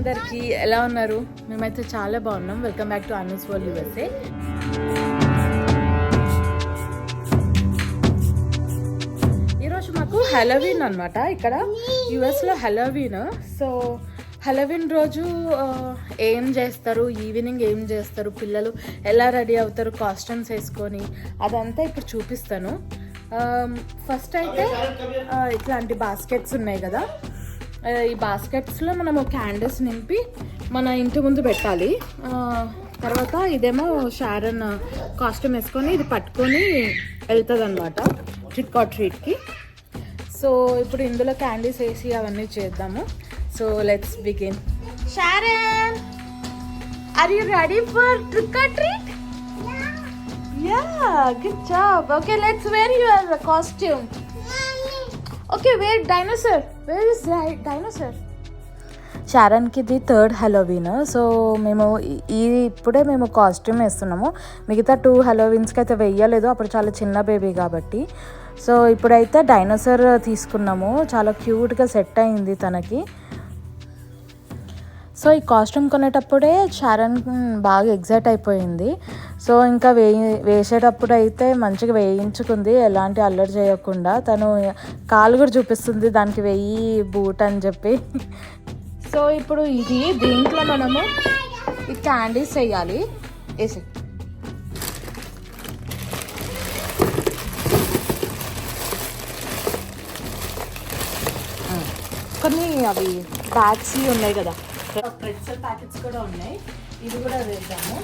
అందరికీ ఎలా ఉన్నారు? మేమైతే చాలా బాగున్నాం. Welcome back to Anu's world USA ఈరోజు మాకు హలోవీన్ అనమాట ఇక్కడ యుఎస్లో హలోవీన్ సో హలోవీన్ రోజు ఏం చేస్తారు? ఈవినింగ్ ఏం చేస్తారు? పిల్లలు ఎలా రెడీ అవుతారు? కాస్ట్యూమ్స్ వేసుకొని అదంతా ఇప్పుడు చూపిస్తాను. ఫస్ట్ అయితే ఇట్లాంటి బాస్కెట్స్ ఉన్నాయి కదా. ఈ బాస్కెట్స్లో మనము క్యాండిల్స్ నింపి మన ఇంటి ముందు పెట్టాలి. తర్వాత ఇదేమో షారన్ కాస్ట్యూమ్ వేసుకొని ఇది పట్టుకొని వెళ్తుంది అనమాట ట్రిక్ ఆర్ ట్రీట్కి సో ఇప్పుడు ఇందులో క్యాండీస్ వేసి అవన్నీ చేద్దాము. So let's begin Sharon are you ready for trick or treat ya good job okay let's wear your costume okay wear dinosaur where is dinosaur షారన్కి ఇది థర్డ్ హలోవీన్ సో మేము ఈ- ఇప్పుడే మేము కాస్ట్యూమ్ వేస్తున్నాము. మిగతా టూ హలోవీన్స్కి అయితే వెయ్యలేదు అప్పుడు చాలా చిన్న బేబీ కాబట్టి. సో ఇప్పుడైతే డైనోసర్ తీసుకున్నాము. చాలా క్యూట్గా సెట్ అయింది తనకి. సో ఈ కాస్ట్యూమ్ కొనేటప్పుడే షారన్ బాగా ఎగ్జైట్ అయిపోయింది. సో ఇంకా వేయి వేసేటప్పుడు అయితే మంచిగా వేయించుకుంది ఎలాంటి అల్లరి చేయకుండా. తను కాలు కూడా చూపిస్తుంది దానికి వెయ్యి బూట్ అని చెప్పి. సో ఇప్పుడు ఇది దీంట్లో మనము ఈ క్యాండీస్ వేయాలి. వేసి కొన్ని అవి బ్యాగ్స్ ఉన్నాయి కదా. ప్రెట్సల్ ప్యాకెట్స్ కూడా ఉన్నాయి. ఇది కూడా వేద్దాము.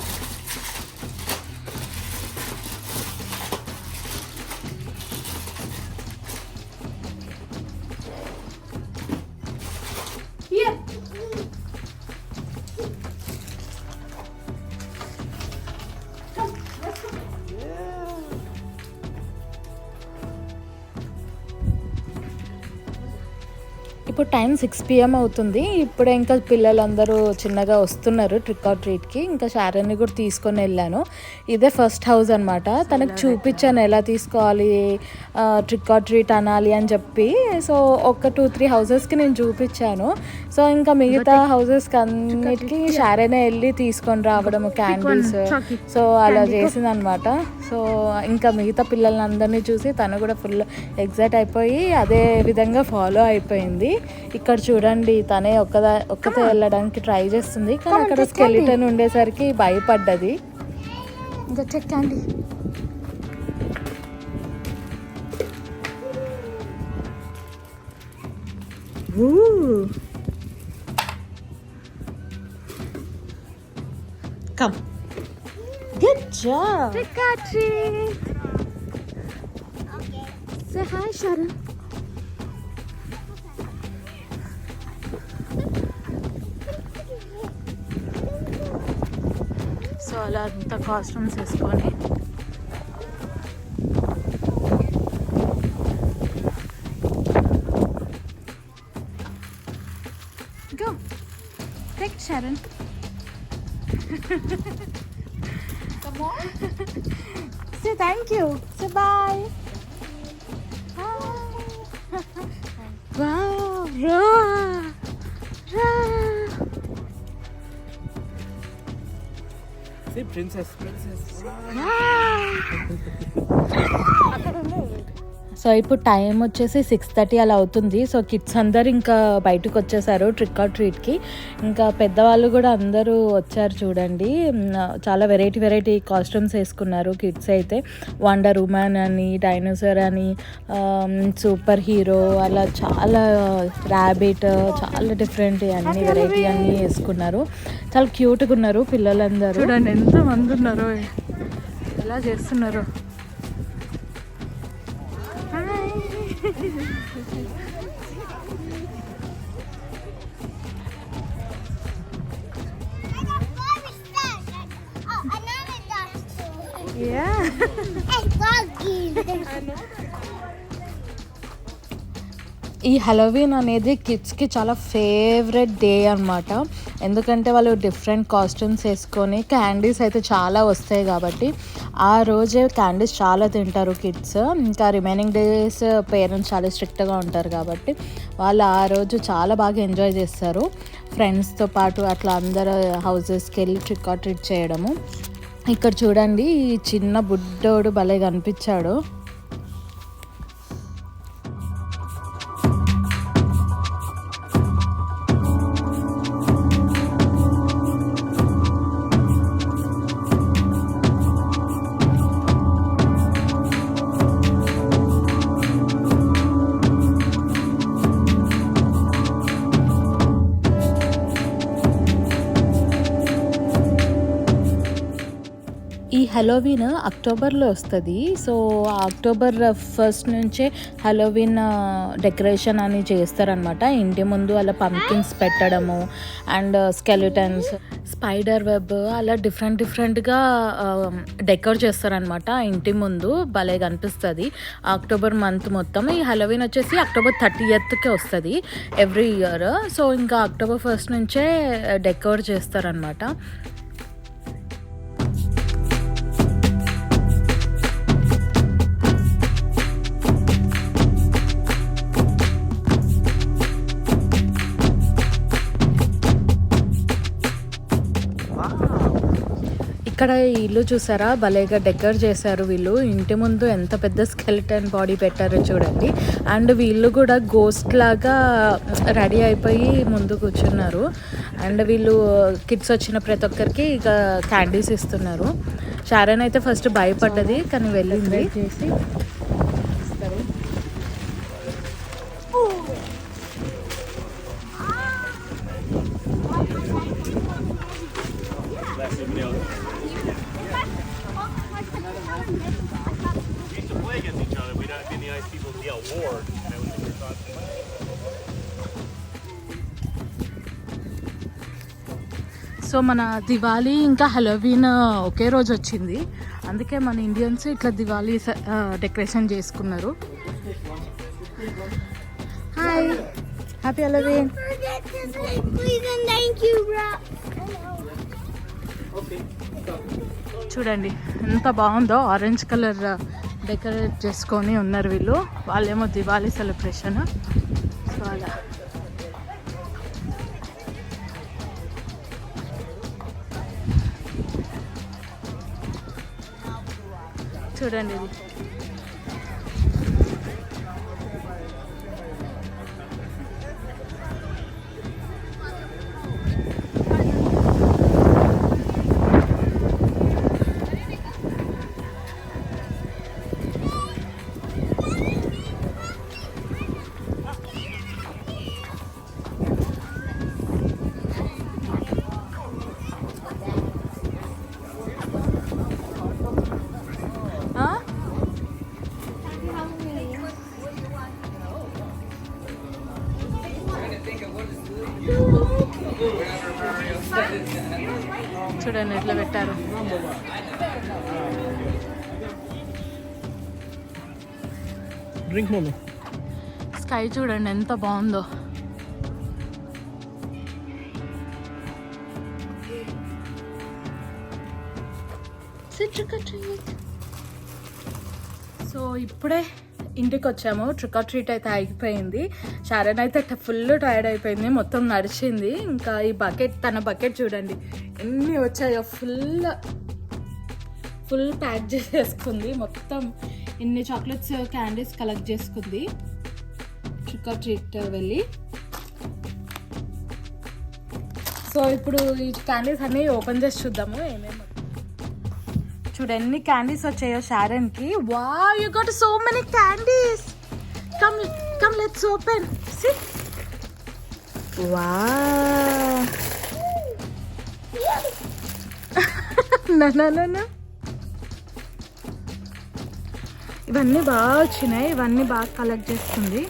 ఇప్పుడు టైం సిక్స్ పిఎం అవుతుంది. ఇప్పుడే ఇంకా పిల్లలందరూ చిన్నగా వస్తున్నారు ట్రిక్ ఆర్ ట్రీట్కి ఇంకా షారన్ని కూడా తీసుకొని వెళ్ళాను. ఇదే ఫస్ట్ హౌస్ అనమాట తనకు చూపించాను ఎలా తీసుకోవాలి ట్రిక్ ఆర్ ట్రీట్ అనాలి అని చెప్పి. సో ఒక టూ త్రీ హౌసెస్కి నేను చూపించాను. సో ఇంకా మిగతా హౌసెస్కి అన్నిటికీ షారేనే వెళ్ళి తీసుకొని రావడం క్యాండిల్స్ సో అలా చేసింది అనమాట సో ఇంకా మిగతా పిల్లలందరినీ చూసి తను కూడా ఫుల్ ఎగ్జైట్ అయిపోయి అదే విధంగా ఫాలో అయిపోయింది. ఇక్కడ చూడండి తనే ఒక్కదా ఒక్కతే వెళ్ళడానికి ట్రై చేస్తుంది కానీ అక్కడ స్కెలిటన్ ఉండేసరికి భయపడ్డది ఇంకా చెక్కండి Come. Good job. Treat. Say hi, Sharon. అలా అంతా కాస్ట్యూమ్స్ వేసుకొని Go. Take it, Sharon. Come on. Say thank you. Say bye. Bye. wow. Roar. Roar. See, princess, princess. So ఇప్పుడు టైం వచ్చేసి సిక్స్ థర్టీ అలా అవుతుంది. సో కిడ్స్ అందరు ఇంకా బయటకు వచ్చేసారు ట్రిక్ ఆర్ ట్రీట్కి ఇంకా పెద్దవాళ్ళు కూడా అందరూ వచ్చారు చూడండి. చాలా వెరైటీ వెరైటీ కాస్ట్యూమ్స్ వేసుకున్నారు కిడ్స్ అయితే. వండర్ ఉమెన్ అని డైనోసర్ అని సూపర్ హీరో అలా చాలా ర్యాబిట్ చాలా డిఫరెంట్ అన్ని వెరైటీ అన్నీ వేసుకున్నారు. చాలా క్యూట్గా ఉన్నారు పిల్లలందరూ. చూడండి ఎంత మంది ఉన్నారు. ఎలా చేస్తున్నారు? ఈ హలోవీన్ అనేది కిడ్స్కి చాలా ఫేవరెట్ డే అనమాట ఎందుకంటే వాళ్ళు డిఫరెంట్ కాస్ట్యూమ్స్ వేసుకొని క్యాండీస్ అయితే చాలా వస్తాయి కాబట్టి ఆ రోజే క్యాండీస్ చాలా తింటారు కిడ్స్ ఇంకా రిమైనింగ్ డేస్ పేరెంట్స్ చాలా స్ట్రిక్ట్గా ఉంటారు కాబట్టి వాళ్ళు ఆ రోజు చాలా బాగా ఎంజాయ్ చేస్తారు. ఫ్రెండ్స్తో పాటు అట్లా అందరు హౌసెస్కి వెళ్ళి ట్రిక్ ఆర్ ట్రీట్ చేయడము. ఇక్కడ చూడండి ఈ చిన్న బుడ్డోడు భలే కనిపించాడు. హలోవీన్ అక్టోబర్లో వస్తుంది. సో అక్టోబర్ ఫస్ట్ నుంచే హలోవీన్ డెకరేషన్ అని చేస్తారనమాట ఇంటి ముందు అలా పంకిన్స్ పెట్టడము అండ్ స్కెలిటన్స్ స్పైడర్ వెబ్ అలా డిఫరెంట్ డిఫరెంట్గా డెకర్ చేస్తారనమాట ఇంటి ముందు. భలే కనిపిస్తుంది. అక్టోబర్ మంత్ మొత్తం. ఈ హలోవీన్ వచ్చేసి అక్టోబర్ థర్టీ ఎత్కి వస్తుంది ఎవ్రీ ఇయర్ సో ఇంకా అక్టోబర్ ఫస్ట్ నుంచే uh, డెకర్ చేస్తారనమాట ఇక్కడ ఈ ఇల్లు చూసారా? భలేగా డెకర్ చేశారు వీళ్ళు. ఇంటి ముందు ఎంత పెద్ద స్కెలిటన్ బాడీ పెట్టారో చూడండి. అండ్ వీళ్ళు కూడా గోస్ట్ లాగా రెడీ అయిపోయి ముందు కూర్చున్నారు. అండ్ వీళ్ళు కిడ్స్ వచ్చిన ప్రతి ఒక్కరికి ఇక క్యాండీస్ ఇస్తున్నారు. షారన్ అయితే ఫస్ట్ భయపడ్డది కానీ వెళ్ళింది. చేసి talking. సో మన దివాళీ ఇంకా హలోవీన్ ఒకే రోజు వచ్చింది. అందుకే మన ఇండియన్స్ ఇట్లా దివాళీ డెకరేషన్ చేసుకున్నారు. హాయ్ హ్యాపీ హలోవీన్ చూడండి ఎంత బాగుందో ఆరెంజ్ కలర్ డెకరేట్ చేసుకొని ఉన్నారు వీళ్ళు. వాళ్ళేమో దివాళీ సెలబ్రేషన్. సో అలా. చూడండి ఇది. చూడండి ఎట్లా పెట్టారు. Mommy. స్కై చూడండి ఎంత బాగుందో. సో ఇప్పుడే ఇంటికి వచ్చాము ట్రిక్ ఆర్ ట్రీట్ అయితే ఆగిపోయింది. షారన్ అయితే ఫుల్ టైర్డ్ అయిపోయింది. మొత్తం నడిచింది. ఇంకా ఈ బకెట్ తన బకెట్ చూడండి. ఎన్ని వచ్చాయో ఫుల్ ఫుల్ ప్యాక్ చేసేసుకుంది. మొత్తం ఇన్ని చాక్లెట్స్ క్యాండీస్ కలెక్ట్ చేసుకుంది. ట్రిక్ ఆర్ ట్రీట్ వెళ్ళి. సో ఇప్పుడు ఈ క్యాండీస్ అన్నీ ఓపెన్ చేసి చూద్దాము. ఏమేమి చూడు ఎన్ని క్యాండీస్ వచ్చాయో షారన్కి wow you got so many candies come come let's open see wow ఇవన్నీ బాగా వచ్చినాయి. ఇవన్నీ బాగా కలెక్ట్ చేస్తుంది.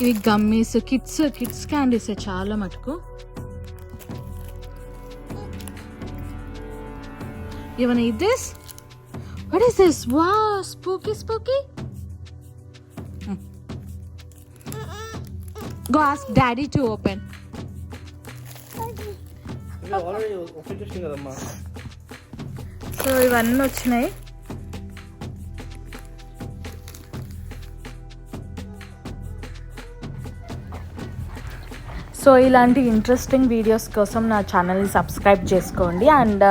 ఇవి గమ్మీస్ కిడ్స్ కిడ్స్ క్యాండీస్ చాలా మటుకు. You wanna eat this? What is this? Wow, spooky, spooky. Hmm. Go ask daddy to open. already open just కదమ్మా సో ఇవన్నీ వచ్చినాయి సో ఇలాంటి ఇంట్రెస్టింగ్ వీడియోస్ కోసం నా ఛానల్ని సబ్స్క్రైబ్ చేసుకోండి. అండ్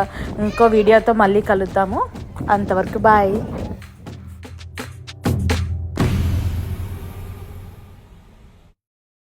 ఇంకో వీడియోతో మళ్ళీ కలుద్దాము. అంతవరకు బాయ్